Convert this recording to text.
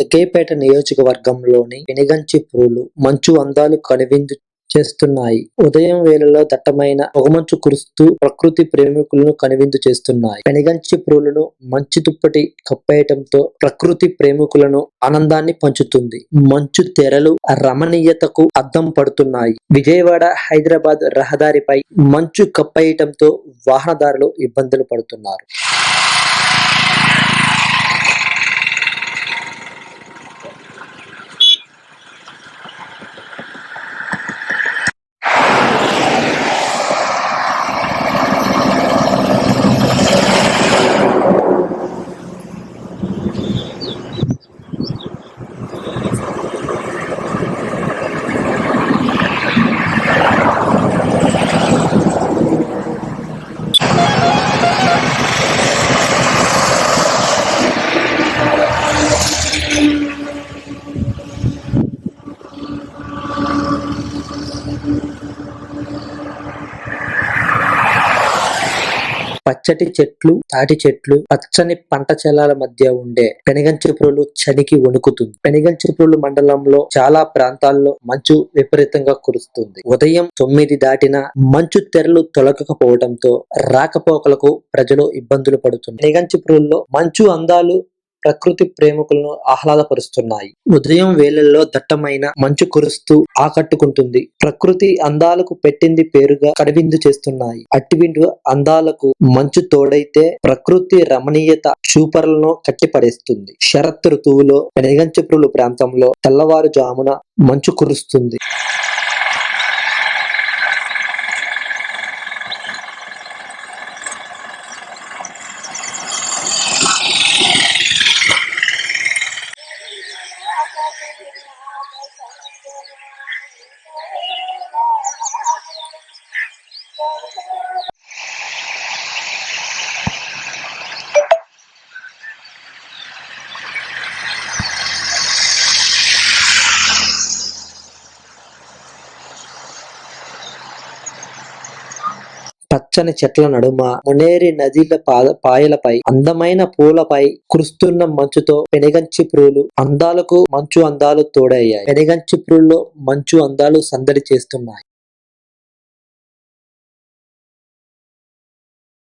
జగ్గేపేట నియోజకవర్గంలోని పెనుగంచి పూలు మంచు అందాలు కనువిందు చేస్తున్నాయి. ఉదయం వేళలో దట్టమైన పొగమంచు కురుస్తూ ప్రకృతి ప్రేమికులను కనువిందు చేస్తున్నాయి. పెనుగంచి పూలను మంచు దుప్పటి కప్పేయటంతో ప్రకృతి ప్రేమికులను ఆనందాన్ని పంచుతుంది. మంచు తెరలు రమణీయతకు అద్దం పడుతున్నాయి. విజయవాడ హైదరాబాద్ రహదారిపై మంచు కప్పేయటంతో వాహనదారులు ఇబ్బందులు పడుతున్నారు. పచ్చటి చెట్లు తాటి చెట్లు పచ్చని పంట చెలాల మధ్య ఉండే పెనుగంచిప్రోలు చలికి వణుకుతుంది. పెనుగంచిప్రోలు మండలంలో చాలా ప్రాంతాల్లో మంచు విపరీతంగా కురుస్తుంది. ఉదయం తొమ్మిది దాటిన మంచు తెరలు తొలగకపోవడంతో రాకపోకలకు ప్రజలు ఇబ్బందులు పడుతున్నారు. పెనుగంచిప్రోలులో మంచు అందాలు ప్రకృతి ప్రేమికులను ఆహ్లాదపరుస్తున్నాయి. ఉదయం వేళల్లో దట్టమైన మంచు కురుస్తూ ఆకట్టుకుంటుంది. ప్రకృతి అందాలకు పెట్టింది పేరుగా కడివిందు చేస్తున్నాయి. అటువంటి అందాలకు మంచు తోడైతే ప్రకృతి రమణీయత చూపరలను కట్టిపడేస్తుంది. శరత్ ఋతువులో పెనగంచప్రులు ప్రాంతంలో తెల్లవారుజామున మంచు కురుస్తుంది. పచ్చని చెట్ల నడుమ మునేరి నదిల పాద పాయలపై అందమైన పూలపై కురుస్తున్న మంచుతో పెనుగంచి పూలు అందాలకు మంచు అందాలు తోడయ్యాయి. పెనుగంచి పురుల్లో మంచు అందాలు సందడి చేస్తున్నాయి.